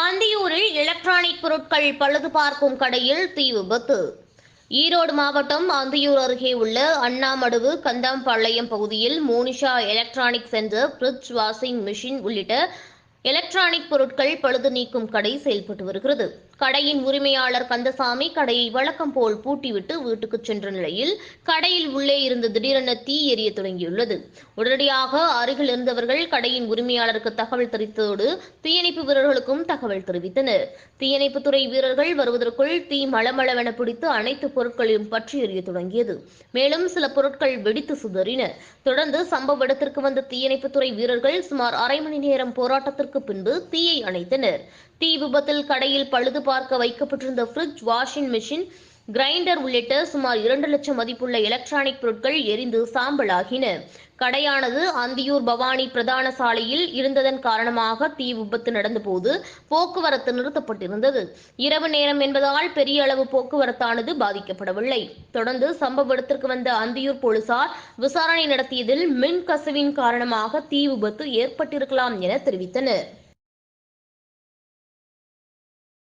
ஆந்தியூரில் electronic பொருட்கள் பழுது பார்க்கும் கடையில் தீ விபத்து. ஈரோடு மாவட்டம் அந்தியூர் அருகே உள்ள அண்ணாமடுவு கந்தாம்பாளையம் பகுதியில் Monisha electronic centre fridge washing machine உள்ளிட்ட எலக்ட்ரானிக் பொருட்கள் பழுது நீக்கும் கடை செயல்பட்டு வருகிறது. கடையின் உரிமையாளர் கந்தசாமி கடையை வழக்கம் போல் பூட்டிவிட்டு வீட்டுக்கு சென்ற நிலையில் கடையில் உள்ளே இருந்து திடீரென தீ எரிய தொடங்கியுள்ளது. உடனடியாக அருகில் இருந்தவர்கள் கடையின் உரிமையாளருக்கு தகவல் தெரிவித்ததோடு தீயணைப்பு வீரர்களுக்கும் தகவல் தெரிவித்தனர். தீயணைப்புத்துறை வீரர்கள் வருவதற்குள் தீ மளமளவென பிடித்து அனைத்து பொருட்களையும் பற்றி எரிய தொடங்கியது. மேலும் சில பொருட்கள் வெடித்து சுதறின. தொடர்ந்து சம்பவ இடத்திற்கு வந்த தீயணைப்புத்துறை வீரர்கள் சுமார் அரை மணி நேரம் போராட்டத்திற்கு பின்பு தீயை அணைத்தனர். தீ விபத்தில் கடையில் பழுது பார்க்க வைக்கப்பட்டிருந்த ஃப்ரிட்ஜ் வாஷிங் மிஷின் கிரைண்டர் உள்ளிட்ட சுமார் இரண்டு லட்சம் மதிப்புள்ள எலக்ட்ரானிக் பொருட்கள் எரிந்து சாம்பலாகின. கடையானது அந்தியூர் பவானி பிரதான சாலையில் இருந்ததன் காரணமாக தீ விபத்து நடந்தபோது போக்குவரத்து நிறுத்தப்பட்டிருந்தது. இரவு நேரம் என்பதால் பெரிய அளவு போக்குவரத்தானது பாதிக்கப்படவில்லை. தொடர்ந்து சம்பவ இடத்திற்கு வந்த அந்தியூர் போலீசார் விசாரணை நடத்தியதில் மின் கசிவின் காரணமாக தீ விபத்து ஏற்பட்டிருக்கலாம் என தெரிவித்தனர்.